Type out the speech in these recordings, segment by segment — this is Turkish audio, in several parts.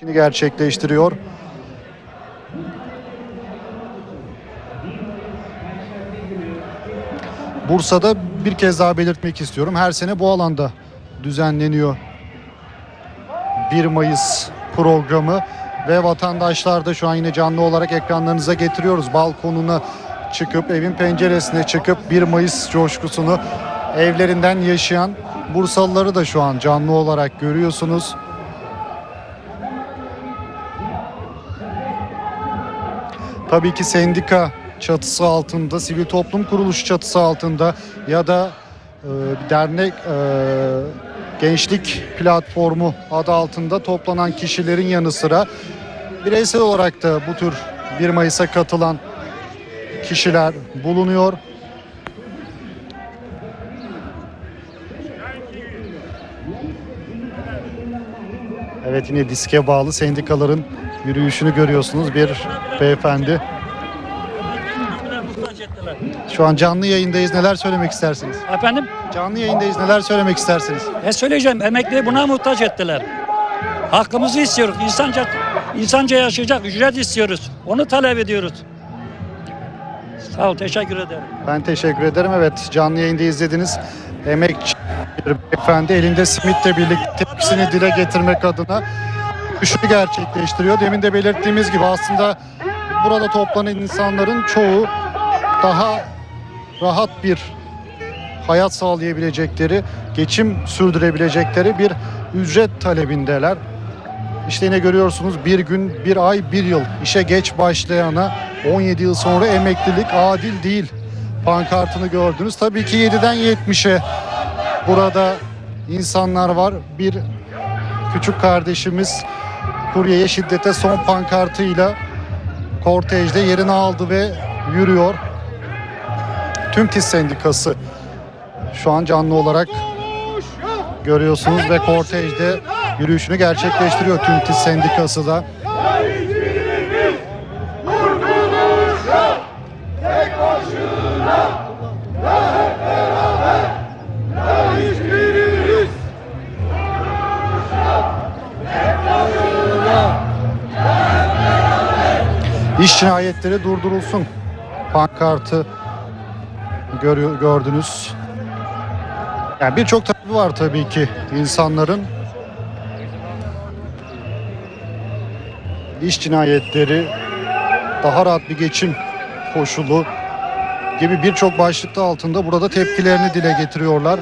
işini gerçekleştiriyor. Bursa'da bir kez daha belirtmek istiyorum. Her sene bu alanda düzenleniyor 1 Mayıs programı ve vatandaşlar da şu an yine canlı olarak ekranlarınıza getiriyoruz. Balkonuna çıkıp evin penceresine çıkıp 1 Mayıs coşkusunu evlerinden yaşayan Bursalıları da şu an canlı olarak görüyorsunuz. Tabii ki sendika çatısı altında, sivil toplum kuruluşu çatısı altında ya da e, dernek e, gençlik platformu adı altında toplanan kişilerin yanı sıra bireysel olarak da bu tür 1 Mayıs'a katılan kişiler bulunuyor. Evet yine diske bağlı sendikaların yürüyüşünü görüyorsunuz. Bir beyefendi. Şu an canlı yayındayız. Neler söylemek istersiniz? Efendim? Canlı yayındayız. Neler söylemek istersiniz? Ne söyleyeceğim? Emekliyi buna muhtaç ettiler. Hakkımızı istiyoruz. İnsanca, insanca yaşayacak ücret istiyoruz. Onu talep ediyoruz. Sağ ol, teşekkür ederim. Ben teşekkür ederim. Evet canlı yayında izlediniz. Emekçi bir beyefendi elinde simitle birlikte tepkisini dile getirmek adına yürüyüşünü gerçekleştiriyor. Demin de belirttiğimiz gibi aslında burada toplanan insanların çoğu daha rahat bir hayat sağlayabilecekleri, geçim sürdürebilecekleri bir ücret talebindeler. İşte yine görüyorsunuz bir gün, bir ay, bir yıl işe geç başlayana 17 yıl sonra emeklilik adil değil pankartını gördünüz. Tabii ki 7'den 70'e burada insanlar var. Bir küçük kardeşimiz kuryeye şiddete son pankartıyla kortejde yerini aldı ve yürüyor. Tüm TİS Sendikası şu an canlı olarak görüyorsunuz ve kortejde yürüyüşünü gerçekleştiriyor tüm TİS Sendikası da. İş cinayetleri durdurulsun. Pankartı görüyor, gördünüz. Yani birçok talebi var tabii ki insanların. İş cinayetleri, daha rahat bir geçim koşulu gibi birçok başlıkta altında burada tepkilerini dile getiriyorlar.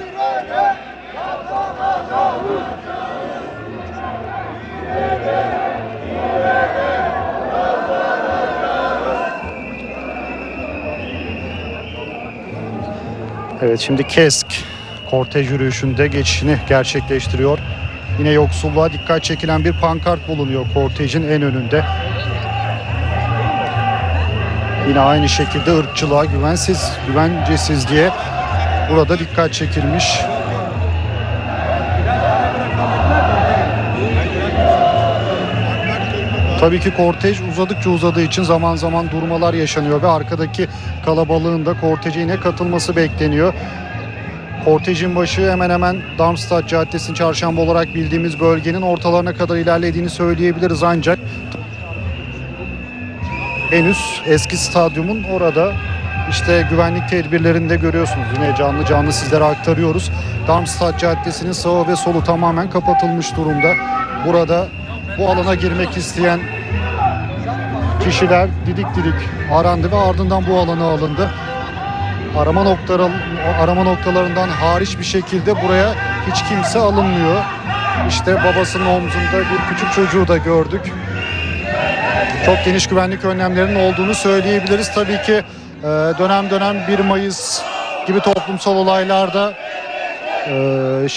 Evet şimdi KESK kortej yürüyüşünde geçişini gerçekleştiriyor. Yine yoksulluğa dikkat çekilen bir pankart bulunuyor kortejin en önünde. Yine aynı şekilde ırkçılığa, güvensiz, güvencesizliğe burada dikkat çekilmiş. Tabii ki kortej uzadıkça uzadığı için zaman zaman durmalar yaşanıyor ve arkadaki kalabalığın da korteje yine katılması bekleniyor. Kortejin başı hemen hemen Darmstadt Caddesi'nin çarşamba olarak bildiğimiz bölgenin ortalarına kadar ilerlediğini söyleyebiliriz ancak henüz eski stadyumun orada işte güvenlik tedbirlerinde görüyorsunuz. Yine canlı canlı sizlere aktarıyoruz. Darmstadt Caddesi'nin sağı ve solu tamamen kapatılmış durumda. Burada bu alana girmek isteyen kişiler didik didik arandı ve ardından bu alana alındı. Arama noktaları, arama noktalarından hariç bir şekilde buraya hiç kimse alınmıyor. İşte babasının omzunda bir küçük çocuğu da gördük. Çok geniş güvenlik önlemlerinin olduğunu söyleyebiliriz. Tabii ki e, dönem dönem 1 Mayıs gibi toplumsal olaylarda e,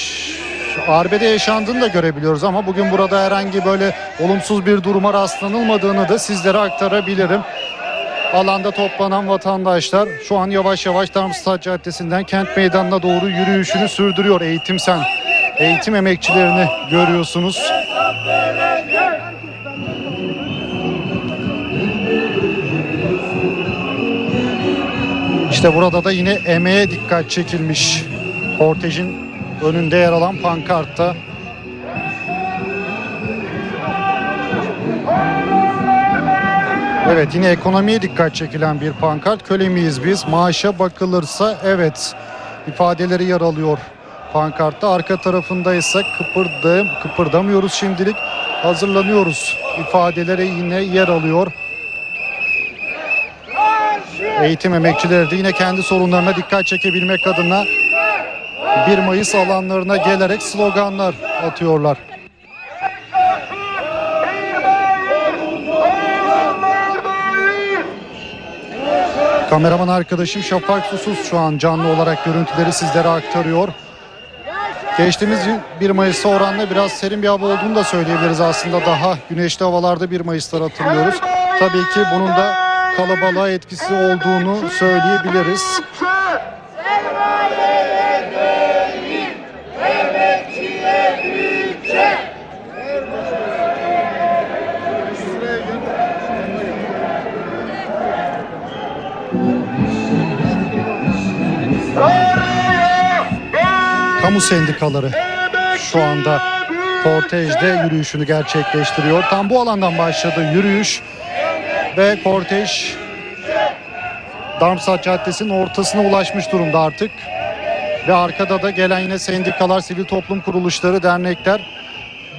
arbede yaşandığını da görebiliyoruz ama bugün burada herhangi böyle olumsuz bir duruma rastlanılmadığını da sizlere aktarabilirim. Alanda toplanan vatandaşlar şu an yavaş yavaş Darmstadt Caddesi'nden kent meydanına doğru yürüyüşünü sürdürüyor. Eğitim sen, eğitim emekçilerini görüyorsunuz. İşte burada da yine emeğe dikkat çekilmiş. Kortejin önünde yer alan pankartta Evet yine ekonomiye dikkat çekilen bir pankart. Köle miyiz biz? Maaşa bakılırsa evet ifadeleri yer alıyor pankartta. Arka tarafında ise kıpırdı, kıpırdamıyoruz şimdilik. Hazırlanıyoruz ifadeleri yine yer alıyor. Eğitim emekçileri de yine kendi sorunlarına dikkat çekebilmek adına 1 Mayıs alanlarına gelerek sloganlar atıyorlar. Kameraman arkadaşım Şafak Susuz şu an canlı olarak görüntüleri sizlere aktarıyor. Geçtiğimiz 1 Mayıs'a oranla biraz serin bir hava olduğunu da söyleyebiliriz aslında. Daha güneşli havalarda 1 Mayıs'ları hatırlıyoruz. Tabii ki bunun da kalabalığa etkisi olduğunu söyleyebiliriz. Kamu sendikaları şu anda kortejde yürüyüşünü gerçekleştiriyor. Tam bu alandan başladı yürüyüş ve kortej Darmstadt Caddesi'nin ortasına ulaşmış durumda artık. Ve arkada da gelen yine sendikalar, sivil toplum kuruluşları, dernekler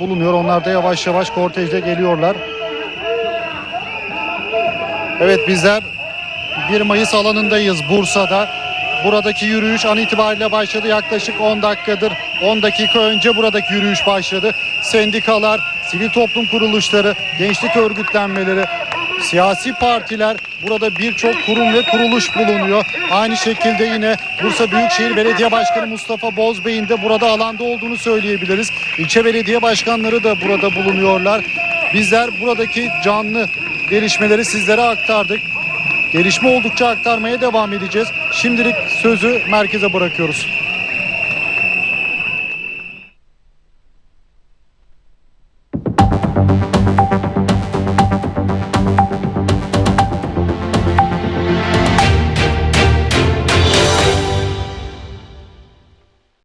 bulunuyor. Onlar da yavaş yavaş kortejde geliyorlar. Evet bizler 1 Mayıs alanındayız Bursa'da. Buradaki yürüyüş an itibariyle başladı. Yaklaşık 10 dakikadır, 10 dakika önce buradaki yürüyüş başladı. Sendikalar, sivil toplum kuruluşları, gençlik örgütlenmeleri, siyasi partiler, burada birçok kurum ve kuruluş bulunuyor. Aynı şekilde yine Bursa Büyükşehir Belediye Başkanı Mustafa Bozbey'in de burada alanda olduğunu söyleyebiliriz. İlçe belediye başkanları da burada bulunuyorlar. Bizler buradaki canlı gelişmeleri sizlere aktardık. Gelişme oldukça aktarmaya devam edeceğiz. Şimdilik sözü merkeze bırakıyoruz.